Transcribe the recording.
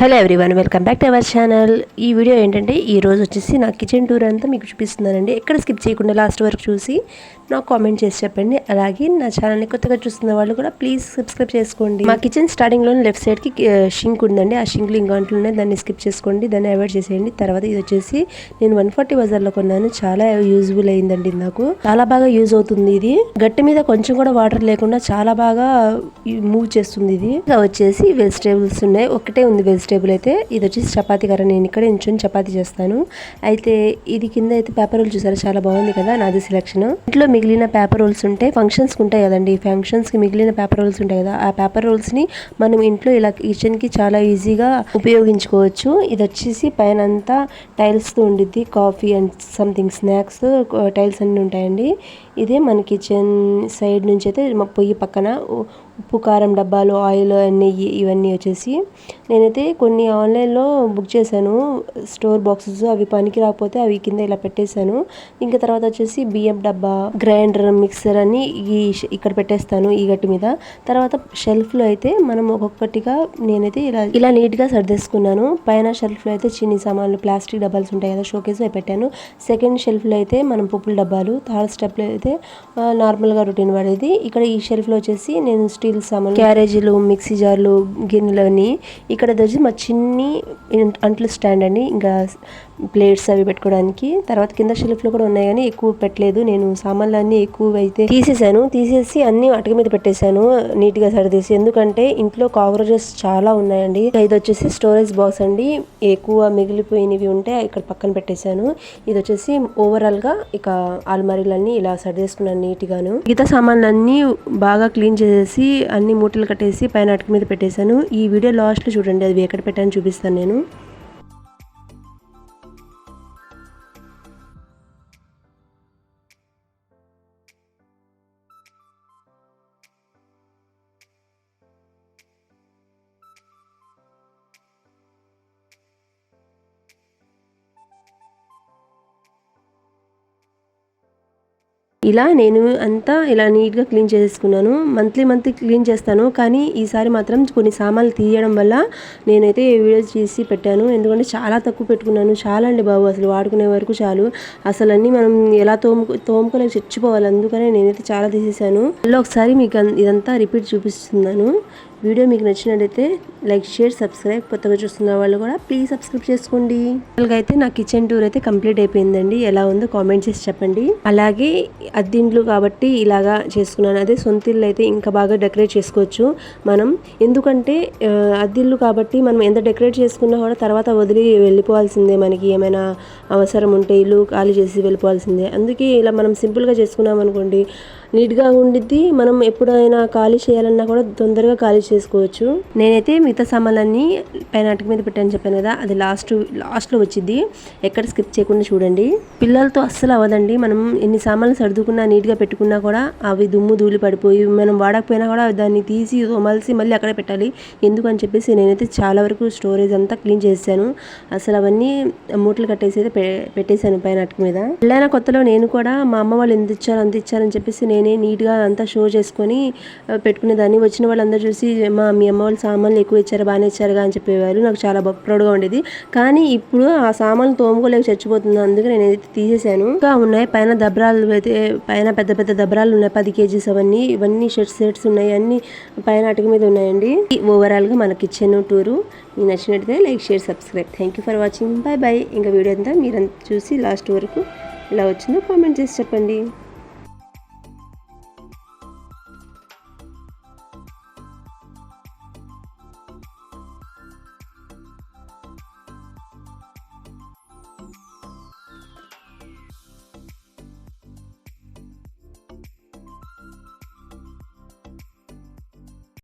Hello everyone welcome back to our channel ఈ video ఏంటంటే ఈ రోజు వచ్చేసి నా కిచెన్ టూర్ అంతా మీకు చూపిస్తున్నానండి. ఎక్కడ స్కిప్ చేయకుండా లాస్ట్ వరకు చూసి నాకు కామెంట్ చేసి చెప్పండి. అలాగే నా ఛానల్ని కొత్తగా చూస్తున్న వాళ్ళు కూడా ప్లీజ్ సబ్స్క్రైబ్ చేసుకోండి. మా కిచెన్ స్టార్టింగ్లోనే లెఫ్ట్ సైడ్కి షింక్ ఉందండి. ఆ షింక్లు ఇంకా అంట్లున్నాయి దాన్ని స్కిప్ చేసుకోండి. దాన్ని అవాయిడ్ చేసేయండి. తర్వాత ఇది వచ్చేసి నేను వన్ ఫార్టీ బజార్లో కొన్నాను. చాలా యూజ్ఫుల్ అయిందండి నాకు. చాలా బాగా యూజ్ అవుతుంది ఇది. గట్టి మీద కొంచెం కూడా వాటర్ లేకుండా చాలా బాగా మూవ్ చేస్తుంది ఇది. వచ్చేసి వెజిటేబుల్స్ ఉన్నాయి. ఒకటే ఉంది వెజిటేబుల్ అయితే ఇది వచ్చేసి చపాతీ కర్ర. నేను ఇక్కడ ఇంచుని చపాతీ చేస్తాను. అయితే ఇది కింద అయితే పేపర్ రోల్ చూసారా? చాలా బాగుంది కదా నాది సెలెక్షన్ ఇంట్లో మిగిలిన పేపర్ రోల్స్ ఉంటే ఫంక్షన్స్కి ఉంటాయి కదండి. ఫంక్షన్స్కి మిగిలిన పేపర్ రోల్స్ ఉంటాయి కదా. ఆ పేపర్ రోల్స్ని మనం ఇంట్లో ఇలా కిచెన్కి చాలా ఈజీగా ఉపయోగించుకోవచ్చు. ఇది వచ్చేసి పైన అంతా టైల్స్తో ఉండిద్ది. Coffee and something snacks tiles అన్నీ ఉంటాయండి. ఇదే మన కిచెన్ సైడ్ నుంచి అయితే మా పొయ్యి పక్కన ఉప్పు కారం డబ్బాలు ఆయిల్ నెయ్యి ఇవన్నీ వచ్చేసి నేనైతే కొన్ని ఆన్లైన్లో బుక్ చేశాను. స్టోర్ బాక్సెస్ అవి పనికి రాకపోతే అవి కింద ఇలా పెట్టేశాను. ఇంకా తర్వాత వచ్చేసి బియ్యం డబ్బా గ్రైండర్ మిక్సర్ అని ఈ ఇక్కడ పెట్టేస్తాను ఈ గట్టి మీద. తర్వాత షెల్ఫ్లో అయితే మనం ఒక్కొక్కటిగా నేనైతే ఇలా ఇలా నీట్గా సర్దేసుకున్నాను. పైన షెల్ఫ్లో అయితే చిన్ని సామాన్లు ప్లాస్టిక్ డబ్బాలు ఉంటాయి కదా షోకేస్ అవి పెట్టాను. సెకండ్ షెల్ఫ్లో అయితే మనం పప్పుల డబ్బాలు థర్డ్ స్టెప్లో అయితే నార్మల్గా రొటీన్ వాడేది ఇక్కడ ఈ షెల్ఫ్లో వచ్చేసి నేను స్టీల్ సామాన్ క్యారేజీలు మిక్సీ జార్లు గిన్నెలు అని ఇక్కడ వచ్చి మా చిన్ని అంట్లు స్టాండ్ అండి. ఇంకా ప్లేట్స్ అవి పెట్టుకోవడానికి. తర్వాత కింద షెల్ఫ్లో కూడా ఉన్నాయి కానీ ఎక్కువ పెట్టలేదు. నేను సామాన్లు అన్నీ ఎక్కువ అయితే తీసేసాను. తీసేసి అన్ని అటక మీద పెట్టేశాను. నీట్గా సరిదేసి ఎందుకంటే ఇంట్లో కాక్రోచెస్ చాలా ఉన్నాయండి. ఇది వచ్చేసి స్టోరేజ్ బాక్స్ అండి. ఎక్కువ మిగిలిపోయినవి ఉంటే ఇక్కడ పక్కన పెట్టేశాను. ఇది వచ్చేసి ఓవరాల్గా ఇక అల్మారీలన్నీ ఇలా సర్దేసుకున్నాను నీట్ గాను మిగతా సామాన్లు అన్ని బాగా క్లీన్ చేసేసి అన్ని మూటలు కట్టేసి పైన అటుక మీద పెట్టేశాను. ఈ వీడియో లాస్ట్లో చూడండి అది ఎక్కడ పెట్టాను చూపిస్తాను నేను. ఇలా నేను అంతా ఇలా నీట్గా క్లీన్ చేసుకున్నాను మంత్లీ మంత్లీ క్లీన్ చేస్తాను. కానీ ఈసారి మాత్రం కొన్ని సామాన్లు తీయడం వల్ల నేనైతే వీడియో చేసి పెట్టాను. ఎందుకంటే చాలా తక్కువ పెట్టుకున్నాను. చాలా అండి బాబు అసలు వాడుకునే వరకు చాలు. అసలు అన్నీ మనం ఎలా తోము తోముకోలేక చచ్చిపోవాలి. అందుకనే నేనైతే చాలా తీసేసాను. మళ్ళీ ఒకసారి మీకు ఇదంతా రిపీట్ చూపిస్తున్నాను. వీడియో మీకు నచ్చినట్టయితే లైక్ షేర్ సబ్స్క్రైబ్ కొత్తగా చూస్తున్న వాళ్ళు కూడా ప్లీజ్ సబ్స్క్రైబ్ చేసుకోండి. అయితే నా కిచెన్ టూర్ అయితే కంప్లీట్ అయిపోయిందండి. ఎలా ఉందో కామెంట్ చేసి చెప్పండి. అలాగే అద్దిండ్లు కాబట్టి ఇలాగా చేసుకున్నాను. అదే సొంత ఇల్లు అయితే ఇంకా బాగా డెకరేట్ చేసుకోవచ్చు మనం. ఎందుకంటే అద్దిల్లు కాబట్టి మనం ఎంత డెకరేట్ చేసుకున్నా కూడా తర్వాత వదిలి వెళ్ళిపోవాల్సిందే మనకి. ఏమైనా అవసరం ఉంటే ఇల్లు ఖాళీ చేసి వెళ్ళిపోవాల్సిందే. అందుకే ఇలా మనం సింపుల్గా చేసుకున్నాం అనుకోండి నీట్గా ఉండిద్ది. మనం ఎప్పుడైనా ఖాళీ చేయాలన్నా కూడా తొందరగా ఖాళీ చేసుకోవచ్చు నేనైతే మిగతా సామాన్లన్నీ పైన అటుకు మీద పెట్టాను చెప్పాను కదా అది లాస్ట్ లాస్ట్లో వచ్చింది. ఎక్కడ స్కిప్ చేయకుండా చూడండి. పిల్లలతో అస్సలు అవ్వదండి. మనం ఎన్ని సామాన్లు సర్దుకున్నా నీట్గా పెట్టుకున్నా కూడా అవి దుమ్ము ధూళి పడిపోయి మనం వాడకపోయినా కూడా దాన్ని తీసి మలిసి మళ్ళీ అక్కడే పెట్టాలి. ఎందుకని చెప్పేసి నేనైతే చాలా వరకు స్టోరేజ్ అంతా క్లీన్ చేశాను అసలు అవన్నీ మూటలు కట్టేసి అయితే పెట్టేశాను పైన అటుకు మీద. పెళ్ళైన కొత్తలో నేను కూడా మా అమ్మ వాళ్ళు ఎంత ఇచ్చారు అంత ఇచ్చారని చెప్పేసి నేనే నీట్గా అంతా షో చేసుకొని పెట్టుకునేదాన్ని. వచ్చిన వాళ్ళందరూ చూసి మా మీ అమ్మ వాళ్ళు సామాన్లు ఎక్కువ ఇచ్చారు బాగానే ఇచ్చారుగా అని చెప్పేవారు. నాకు చాలా ప్రౌడ్గా ఉండేది. కానీ ఇప్పుడు ఆ సామాన్లు తోముకోలేక చచ్చిపోతుంది అందుకే నేను అయితే తీసేసాను ఇంకా ఉన్నాయి. పైన దబ్రాలు అయితే పైన పెద్ద పెద్ద దబ్రాలు ఉన్నాయి. పది కేజీస్ అవన్నీ. ఇవన్నీ షర్ట్స్ సెట్స్ ఉన్నాయి. అన్ని పైన అటుకు మీద ఉన్నాయండి. ఓవరాల్గా మన కిచెన్ టూరు. మీకు నచ్చినట్టయితే like share subscribe. Thank you for watching. Bye bye. ఇంకా వీడియో అంతా మీరు చూసి లాస్ట్ వరకు ఎలా వచ్చిందో కామెంట్ చేసి చెప్పండి.